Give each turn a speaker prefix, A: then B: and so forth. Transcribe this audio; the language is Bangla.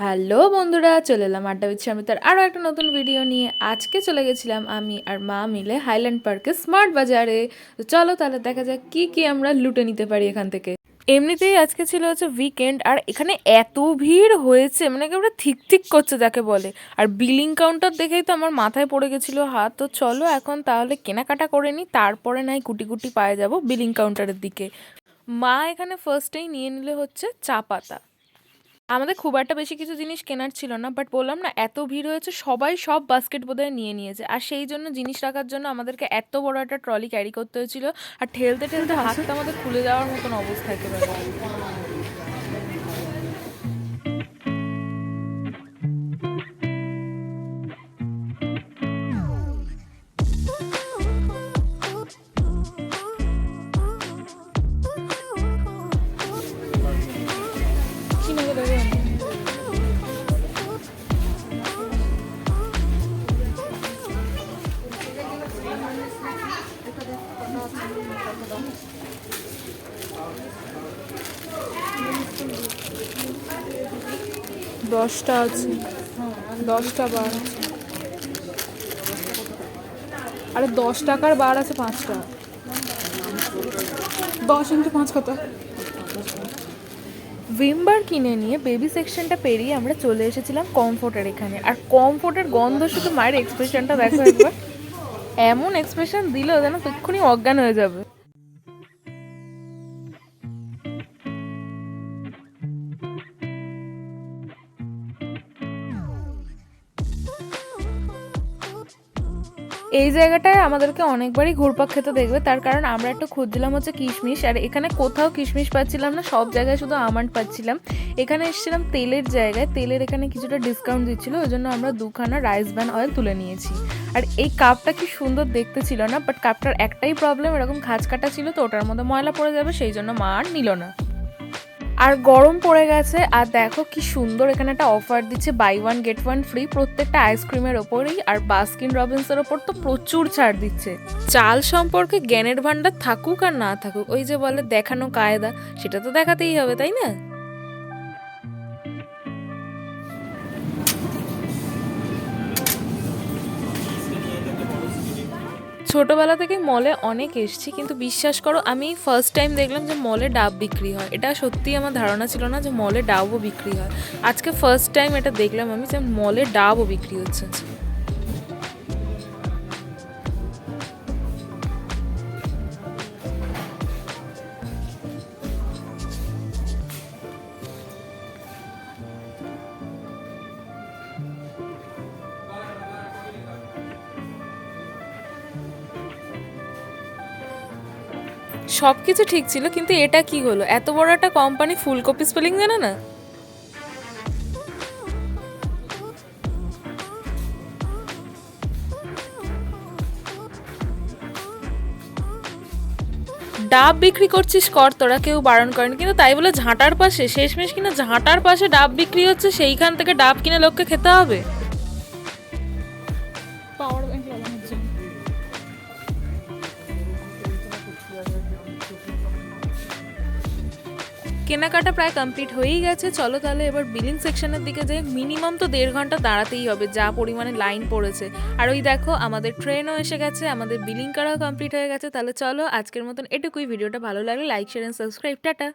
A: হ্যালো বন্ধুরা, চলে এলাম আড্ডা বিচ্ছি আমি তার আরও একটা নতুন ভিডিও নিয়ে। আজকে চলে গেছিলাম আমি আর মা মিলে হাইল্যান্ড পার্কে স্মার্ট বাজারে তো চলো তাহলে দেখা যাক কি কি আমরা লুটে নিতে পারি এখান থেকে। এমনিতেই আজকে ছিল হচ্ছে উইকেন্ড আর এখানে এত ভিড় হয়েছে মানে একেবারে ঠিক ঠিক করছে যাকে বলে। আর বিলিং কাউন্টার দেখেই তো আমার মাথায় পড়ে গেছিল হাত। তো চলো এখন তাহলে কেনাকাটা করে নিই তারপরে নাই কুটি কুটি পায়ে যাব বিলিং কাউন্টারের দিকে। মা এখানে ফার্স্টেই নিয়ে নিলে হচ্ছে চা পাতা। আমাদের খুব একটা বেশি কিছু জিনিস কেনার ছিল না বাট বললাম না, এত ভিড় হয়েছে, সবাই সব বাস্কেট বোধহয় নিয়ে নিয়েছে। আর সেই জন্য জিনিস রাখার জন্য আমাদেরকে এত বড় একটা ট্রলি ক্যারি করতে হয়েছিল। আর ঠেলতে ঠেলতে হাতটা আমাদের খুলে যাওয়ার মতন অবস্থা একেবারে। দশটা আছে। দশটা বার। আরে দশ টাকার বার আছে পাঁচটা। দশ ইন্টু পাঁচ কত? ভিমবার কিনে নিয়ে বেবি সেকশনটা পেরিয়ে আমরা চলে এসেছিলাম কমফোর্টের এখানে। আর কমফোর্টের গন্ধ শুধু মায়ের এক্সপ্রেশনটা দেখো একবার। এমন এক্সপ্রেশন দিল যেন এক্ষুনি অজ্ঞান হয়ে যাবে। এই জায়গাটায় আমাদেরকে অনেকবারই ঘুরপাক খেতে দেখবে, তার কারণ আমরা একটু খুঁজছিলাম হচ্ছে কিশমিশ, আর এখানে কোথাও কিশমিশ পাচ্ছিলাম না, সব জায়গায় শুধু আমান্ড পাচ্ছিলাম। এখানে এসেছিলাম তেলের জায়গায়, তেলের এখানে কিছুটা ডিসকাউন্ট দিচ্ছিল, ওই জন্য আমরা দুখানা রাইস ব্যান অয়েল তুলে নিয়েছি। আর এই কাপটা কি সুন্দর দেখতে ছিল না বাট কাপটার একটাই প্রবলেম এরকম খাঁজ কাটা ছিল তো, ওটার মধ্যে ময়লা পড়ে যাবে, সেই জন্য মা আর নিল না। আর গরম পড়ে গেছে, আর দেখো কি সুন্দর এখানে একটা অফার দিচ্ছে buy one get one free প্রত্যেকটা আইসক্রিমের ওপরেই, আর বাস্কিন রবিন্সের ওপর তো প্রচুর ছাড় দিচ্ছে। চাল সম্পর্কে জ্ঞানের ভান্ডার থাকুক আর না থাকুক, ওই যে বলে দেখানো কায়দা, সেটা তো দেখাতেই হবে, তাই না? ছোটবেলা থেকে মলে অনেক এসছি, কিন্তু বিশ্বাস করো, আমি ফার্স্ট টাইম দেখলাম যে মলে ডাব বিক্রি হয়। এটা সত্যি আমার ধারণা ছিল না যে মলে ডাবও বিক্রি হয়। আজকে ফার্স্ট টাইম এটা দেখলাম আমি যে মলে ডাবও বিক্রি হচ্ছে। সব কিছু ঠিক ছিল, কিন্তু এটা কি হলো? এত বড় একটা কোম্পানি ফুলকপি স্পেলিং জানে না? ডাব বিক্রি করছিস কর, তোরা কেউ বারণ করেন, কিন্তু তাই বলে ঝাঁটার পাশে, শেষমেশ কিনা ঝাঁটার পাশে ডাব বিক্রি হচ্ছে, সেইখান থেকে ডাব কিনে লোককে খেতে হবে? পাওয়ার ব্যাংক লাগানোর জন্য। কেনাকাটা প্রায় কমপ্লিট হয়েই গেছে। চলো তাহলে এবার বিলিং সেকশনের দিকে যাই। মিনিমাম তো দেড় ঘণ্টা দাঁড়াতেই হবে, যা পরিমাণে লাইন পড়েছে। আর ওই দেখো, আমাদের ট্রেনও এসে গেছে, আমাদের বিলিং করাও কমপ্লিট হয়ে গেছে। তাহলে চলো আজকের মতন এটুকুই। ভিডিওটা ভালো লাগলে like share and subscribe tata!